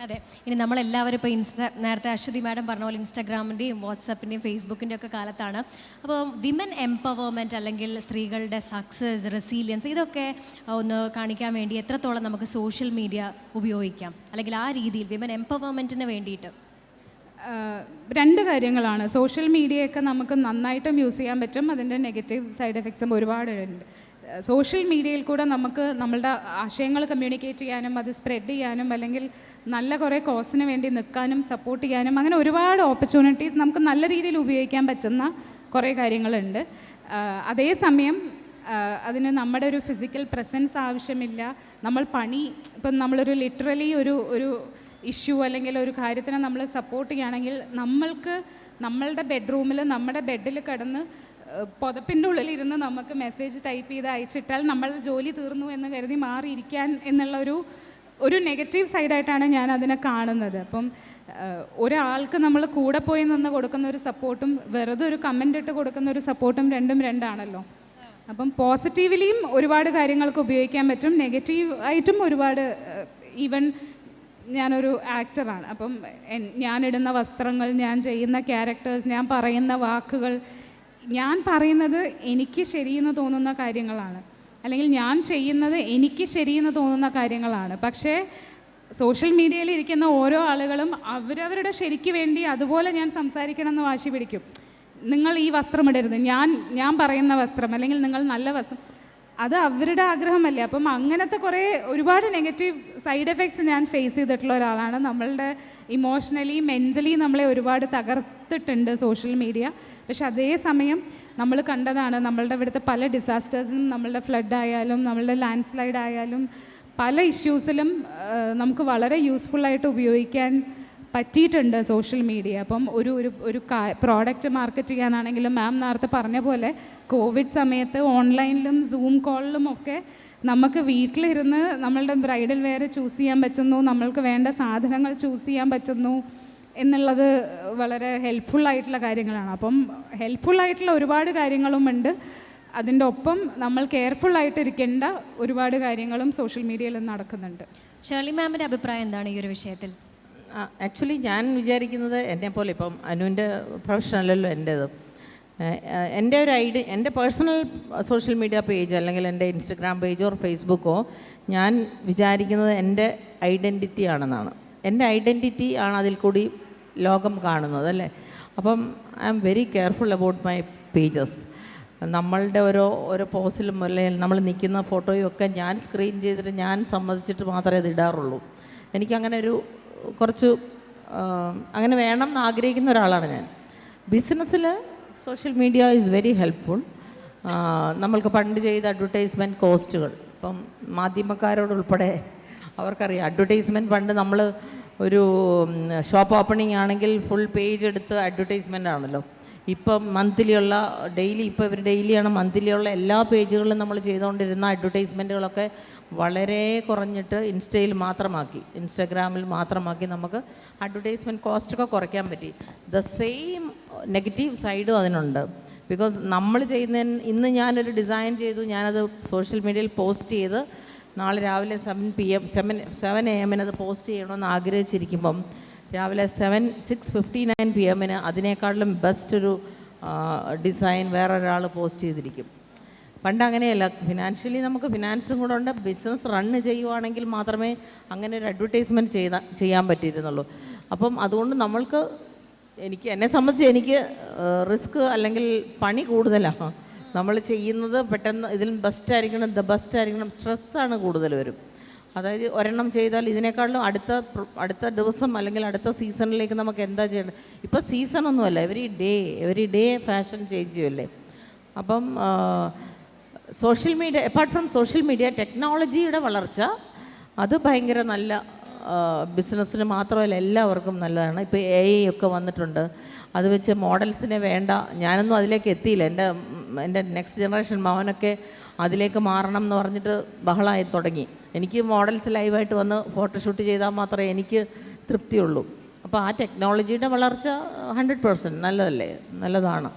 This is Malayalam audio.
അതെ. ഇനി നമ്മളെല്ലാവരും ഇപ്പോൾ ഇൻസ്റ്റ നേരത്തെ അശ്വതി മാഡം പറഞ്ഞ പോലെ ഇൻസ്റ്റാഗ്രാമിന്റെയും വാട്സപ്പിന്റെയും ഫേസ്ബുക്കിന്റെയും ഒക്കെ കാലത്താണ്. അപ്പോൾ വിമൻ എംപവർമെന്റ് അല്ലെങ്കിൽ സ്ത്രീകളുടെ സക്സസ് റെസീലിയൻസ് ഇതൊക്കെ ഒന്ന് കാണിക്കാൻ വേണ്ടി എത്രത്തോളം നമുക്ക് സോഷ്യൽ മീഡിയ ഉപയോഗിക്കാം? അല്ലെങ്കിൽ ആ രീതിയിൽ വിമൻ എംപവർമെന്റിന് വേണ്ടിയിട്ട്. രണ്ട് കാര്യങ്ങളാണ്. സോഷ്യൽ മീഡിയയൊക്കെ നമുക്ക് നന്നായിട്ടും യൂസ് ചെയ്യാൻ പറ്റും. അതിന്റെ നെഗറ്റീവ് സൈഡ് എഫക്ട്സും ഒരുപാട് ഉണ്ട് സോഷ്യൽ മീഡിയയിൽ കൂടെ നമുക്ക് നമ്മളുടെ ആശയങ്ങൾ കമ്മ്യൂണിക്കേറ്റ് ചെയ്യാനും അത് സ്പ്രെഡ് ചെയ്യാനും അല്ലെങ്കിൽ നല്ല കുറേ കോസിന് വേണ്ടി നിൽക്കാനും സപ്പോർട്ട് ചെയ്യാനും അങ്ങനെ ഒരുപാട് ഓപ്പർച്യൂണിറ്റീസ് നമുക്ക് നല്ല രീതിയിൽ ഉപയോഗിക്കാൻ പറ്റുന്ന കുറേ കാര്യങ്ങളുണ്ട്. അതേസമയം അതിന് നമ്മുടെ ഒരു ഫിസിക്കൽ പ്രസൻസ് ആവശ്യമില്ല. നമ്മൾ പണി ഇപ്പം നമ്മളൊരു ലിറ്ററലി ഒരു ഒരു ഇഷ്യൂ അല്ലെങ്കിൽ ഒരു കാര്യത്തിനെ നമ്മൾ സപ്പോർട്ട് ചെയ്യുകയാണെങ്കിൽ നമ്മൾക്ക് നമ്മളുടെ ബെഡ്റൂമിൽ നമ്മുടെ ബെഡിൽ കിടന്ന് പുതപ്പിന്റെ ഉള്ളിലിരുന്ന് നമുക്ക് മെസ്സേജ് ടൈപ്പ് ചെയ്ത് അയച്ചിട്ടാൽ നമ്മൾ ജോലി തീർന്നു എന്ന് കരുതി മാറിയിരിക്കാൻ എന്നുള്ള ഒരു നെഗറ്റീവ് സൈഡായിട്ടാണ് ഞാൻ അതിനെ കാണുന്നത്. അപ്പം ഒരാൾക്ക് നമ്മൾ കൂടെ പോയി നിന്ന് കൊടുക്കുന്ന ഒരു സപ്പോർട്ടും വെറുതെ ഒരു കമന്റ് ഇട്ട് കൊടുക്കുന്ന ഒരു സപ്പോർട്ടും രണ്ടും രണ്ടാണല്ലോ. അപ്പം പോസിറ്റീവ്ലിയും ഒരുപാട് കാര്യങ്ങൾക്ക് ഉപയോഗിക്കാൻ പറ്റും. നെഗറ്റീവ് ആയിട്ടും ഒരുപാട് ഈവൻ ഞാനൊരു ആക്ടറാണ് അപ്പം ഞാനിടുന്ന വസ്ത്രങ്ങൾ ഞാൻ ചെയ്യുന്ന ക്യാരക്ടേഴ്സ് ഞാൻ പറയുന്ന വാക്കുകൾ ഞാൻ പറയുന്നത് എനിക്ക് ശരിയെന്ന് തോന്നുന്ന കാര്യങ്ങളാണ്. അല്ലെങ്കിൽ ഞാൻ ചെയ്യുന്നത് എനിക്ക് ശരിയെന്ന് തോന്നുന്ന കാര്യങ്ങളാണ്. പക്ഷേ സോഷ്യൽ മീഡിയയിൽ ഇരിക്കുന്ന ഓരോ ആളുകളും അവരവരുടെ ശരിക്ക് വേണ്ടി അതുപോലെ ഞാൻ സംസാരിക്കണം എന്ന് വാശി പിടിക്കും. നിങ്ങൾ ഈ വസ്ത്രം ഇടരുത്. ഞാൻ ഞാൻ പറയുന്ന വസ്ത്രം അല്ലെങ്കിൽ നിങ്ങൾ നല്ല വസ്ത്രം അത് അവരുടെ ആഗ്രഹമല്ലേ? അപ്പം അങ്ങനത്തെ കുറേ ഒരുപാട് നെഗറ്റീവ് സൈഡ് എഫക്ട്സ് ഞാൻ ഫേസ് ചെയ്തിട്ടുള്ള ഒരാളാണ്. നമ്മളുടെ ഇമോഷണലി മെന്റലി നമ്മളെ ഒരുപാട് തകർത്തിട്ടുണ്ട് സോഷ്യൽ മീഡിയ പക്ഷെ അതേസമയം നമ്മൾ കണ്ടതാണ് നമ്മളുടെ ഇവിടുത്തെ പല ഡിസാസ്റ്റേഴ്സിനും നമ്മളുടെ ഫ്ലഡ് ആയാലും നമ്മളുടെ ലാൻഡ് സ്ലൈഡ് ആയാലും പല ഇഷ്യൂസിലും നമുക്ക് വളരെ യൂസ്ഫുള്ളായിട്ട് ഉപയോഗിക്കാൻ പറ്റിയിട്ടുണ്ട് സോഷ്യൽ മീഡിയ അപ്പം ഒരു ഒരു ഒരു പ്രോഡക്റ്റ് മാർക്കറ്റ് ചെയ്യാനാണെങ്കിലും മാം നേരത്തെ പറഞ്ഞ പോലെ കോവിഡ് സമയത്ത് ഓൺലൈനിലും സൂം കോളിലും ഒക്കെ നമുക്ക് വീട്ടിലിരുന്ന് നമ്മളുടെ ബ്രൈഡൽ വെയർ ചൂസ് ചെയ്യാൻ പറ്റുന്നു നമ്മൾക്ക് വേണ്ട സാധനങ്ങൾ ചൂസ് ചെയ്യാൻ പറ്റുന്നു എന്നുള്ളത് വളരെ ഹെൽപ്ഫുൾ ആയിട്ടുള്ള കാര്യങ്ങളാണ്. അപ്പം ഹെൽപ്ഫുൾ ആയിട്ടുള്ള ഒരുപാട് കാര്യങ്ങളുമുണ്ട് അതിന്റെ ഒപ്പം നമ്മൾ കെയർഫുൾ ആയിട്ടിരിക്കേണ്ട ഒരുപാട് കാര്യങ്ങളും സോഷ്യൽ മീഡിയയിൽ നടക്കുന്നുണ്ട്. ഷേർലി മാമിന്റെ അഭിപ്രായം എന്താണ് ഈ ഒരു വിഷയത്തിൽ? ആക്ച്വലി ഞാൻ വിചാരിക്കുന്നത് എന്നെ പോലെ ഇപ്പം അനുവിന്റെ പ്രൊഫഷണലല്ലോ എന്റേത്. എന്റെ ഒരു ഐഡി എന്റെ പേഴ്സണൽ സോഷ്യൽ മീഡിയ പേജ് അല്ലെങ്കിൽ എന്റെ ഇൻസ്റ്റഗ്രാം പേജോ ഫേസ്ബുക്കോ ഞാൻ വിചാരിക്കുന്നത് എന്റെ ഐഡന്റിറ്റി ആണെന്നാണ്. എന്റെ ഐഡന്റിറ്റി ആണ് അതിൽ കൂടി ലോകം കാണുന്നത് അല്ലേ? അപ്പം I am very careful about my pages നമ്മളുടെ ഓരോ ഓരോ പോസ്റ്റിലും അല്ലെങ്കിൽ നമ്മൾ നിൽക്കുന്ന ഫോട്ടോയും ഒക്കെ ഞാൻ സ്ക്രീൻ ചെയ്തിട്ട് ഞാൻ സമ്മതിച്ചിട്ട് മാത്രമേ അത് ഇടാറുള്ളൂ. എനിക്കങ്ങനെ ഒരു കുറച്ച് അങ്ങനെ വേണം എന്ന് ആഗ്രഹിക്കുന്ന ഒരാളാണ് ഞാൻ. ബിസിനസ്സിൽ social media is very helpful നമ്മൾക്ക് പണ്ട് ചെയ്ത അഡ്വർടൈസ്മെന്റ് കോസ്റ്റുകൾ. ഇപ്പം മാധ്യമക്കാരോടുൾപ്പെടെ അവർക്കറിയാം. അഡ്വർടൈസ്മെന്റ് പണ്ട് നമ്മൾ ഒരു ഷോപ്പ് ഓപ്പണിംഗ് ആണെങ്കിൽ ഫുൾ പേജ് എടുത്ത് അഡ്വർടൈസ്മെന്റ് ആണല്ലോ. ഇപ്പം മന്ത്ലിയുള്ള ഡെയിലി ഇപ്പോൾ ഇവർ ഡെയിലിയാണ് മന്ത്ലിയുള്ള എല്ലാ പേജുകളിലും നമ്മൾ ചെയ്തുകൊണ്ടിരുന്ന അഡ്വർടൈസ്മെന്റുകളൊക്കെ വളരെ കുറഞ്ഞിട്ട് ഇൻസ്റ്റയിൽ മാത്രമാക്കി ഇൻസ്റ്റഗ്രാമിൽ മാത്രമാക്കി നമുക്ക് അഡ്വർടൈസ്മെന്റ് കോസ്റ്റൊക്കെ കുറയ്ക്കാൻ പറ്റി. ദ സെയിം നെഗറ്റീവ് സൈഡും അതിനുണ്ട്. ബിക്കോസ് നമ്മൾ ചെയ്യുന്നതിന് ഇന്ന് ഞാനൊരു ഡിസൈൻ ചെയ്തു ഞാനത് സോഷ്യൽ മീഡിയയിൽ പോസ്റ്റ് ചെയ്ത് നാളെ രാവിലെ seven P M seven seven A എമ്മിന് അത് പോസ്റ്റ് ചെയ്യണമെന്ന് ആഗ്രഹിച്ചിരിക്കുമ്പം രാവിലെ seven six fifty nine P എമ്മിന് അതിനേക്കാളിലും ബെസ്റ്റ് ഒരു ഡിസൈൻ വേറൊരാൾ പോസ്റ്റ് ചെയ്തിരിക്കും. പണ്ട് അങ്ങനെയല്ല. ഫിനാൻഷ്യലി നമുക്ക് ഫിനാൻസും കൂടെ ഉണ്ട്. ബിസിനസ് റണ്ണ് ചെയ്യുവാണെങ്കിൽ മാത്രമേ അങ്ങനെ ഒരു അഡ്വർടൈസ്മെന്റ് ചെയ്ത ചെയ്യാൻ പറ്റിയിരുന്നുള്ളൂ. അപ്പം അതുകൊണ്ട് നമ്മൾക്ക് എനിക്ക് എന്നെ സംബന്ധിച്ച് എനിക്ക് റിസ്ക് അല്ലെങ്കിൽ പണി കൂടുതലാണ് നമ്മൾ ചെയ്യുന്നത് പെട്ടെന്ന് ഇതിൽ ബെസ്റ്റ് ആയിരിക്കണം ദ ബെസ്റ്റ് ആയിരിക്കണം സ്ട്രെസ്സാണ് കൂടുതൽ വരും. അതായത് ഒരെണ്ണം ചെയ്താൽ ഇതിനേക്കാളും അടുത്ത അടുത്ത ദിവസം അല്ലെങ്കിൽ അടുത്ത സീസണിലേക്ക് നമുക്ക് എന്താ ചെയ്യേണ്ടത്? ഇപ്പോൾ സീസണൊന്നുമല്ല every day every day fashion change ചെയ്യുമല്ലേ അപ്പം social media apart from social media ടെക്നോളജിയുടെ വളർച്ച അത് ഭയങ്കര നല്ല ബിസിനസ്സിന് മാത്രമല്ല എല്ലാവർക്കും നല്ലതാണ്. ഇപ്പോൾ എ ഐ ഒക്കെ വന്നിട്ടുണ്ട്. അത് വെച്ച് മോഡൽസിനെ വേണ്ട. ഞാനൊന്നും അതിലേക്ക് എത്തിയില്ല. എന്റെ എന്റെ നെക്സ്റ്റ് ജനറേഷൻ മകനൊക്കെ അതിലേക്ക് മാറണം എന്ന് പറഞ്ഞിട്ട് ബഹളമായി തുടങ്ങി. എനിക്ക് മോഡൽസ് ലൈവായിട്ട് വന്ന് ഫോട്ടോഷൂട്ട് ചെയ്താൽ മാത്രമേ എനിക്ക് തൃപ്തിയുള്ളൂ. അപ്പോൾ ആ ടെക്നോളജിയുടെ വളർച്ച ഹൺഡ്രഡ് പേഴ്സന്റ് നല്ലതല്ലേ? നല്ലതാണ്.